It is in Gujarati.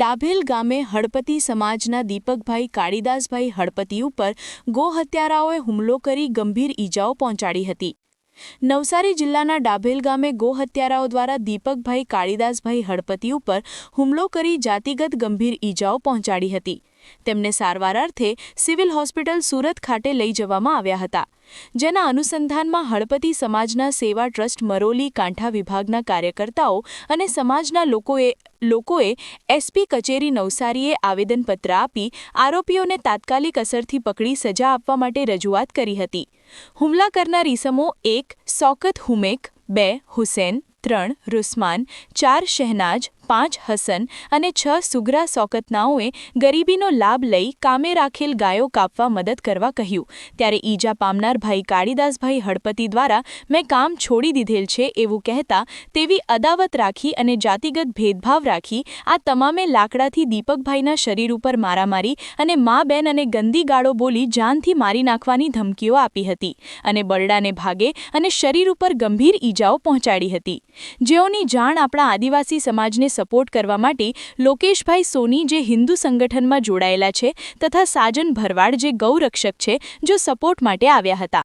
ડાભેલ ગામે હળપતિ સમાજના દીપકભાઈ કાળીદાસભાઈ હળપતિ ઉપર ગોહત્યારાઓએ હુમલો કરી ગંભીર ઈજાઓ પહોંચાડી હતી. નવસારી જિલ્લાના ડાભેલ ગામે ગોહત્યારાઓ દ્વારા દીપકભાઈ કાળીદાસભાઈ હળપતિ ઉપર હુમલો કરી જાતિગત ગંભીર ઈજાઓ પહોંચાડી હતી. તેમને સારવાર અર્થે સિવિલ હોસ્પિટલ સુરત ખાતે લઈ જવામાં આવ્યા હતા, જેના અનુસંધાનમાં હળપતિ સમાજના સેવા ટ્રસ્ટ મરોલી, કાંઠા વિભાગના કાર્યકર્તાઓ અને સમાજના લોકોએ લોકોએ એસપી કચેરી નવસારીએ આવેદનપત્ર આપી આરોપીઓને તાત્કાલિક અસરથી પકડી સજા આપવા માટે રજૂઆત કરી હતી. હુમલા કરનાર ઈસમો એક, સોકત હુમેક, બે, હુસેન, ત્રણ, રુસ્માન, ચાર, શહેનાજ પાંચ હસન અને છ સુગરા સોકતનાઓએ ગરીબીનો લાભ લઈ કામે રાખેલ ગાયો કાપવા મદદ કરવા કહ્યું. ત્યારે ઈજા પામનાર ભાઈ કાળીદાસભાઈ હળપતિ દ્વારા મેં કામ છોડી દીધેલ છે એવું કહેતા તેવી અદાવત રાખી અને જાતિગત ભેદભાવ રાખી આ તમામે લાકડાથી દીપકભાઈના શરીર ઉપર મારામારી અને મા બેન અને ગંદી ગાળો બોલી જાનથી મારી નાખવાની ધમકીઓ આપી હતી અને બરડાને ભાગે અને શરીર ઉપર ગંભીર ઈજાઓ પહોંચાડી હતી. જેઓની જાણ આપણા આદિવાસી સમાજને સપોર્ટ કરવા માટે લોકેશભાઈ સોની જે હિન્દુ સંગઠનમાં જોડાયેલા છે તથા સાજન ભરવાડ જે ગૌરક્ષક છે, જો સપોર્ટ માટે આવ્યા હતા.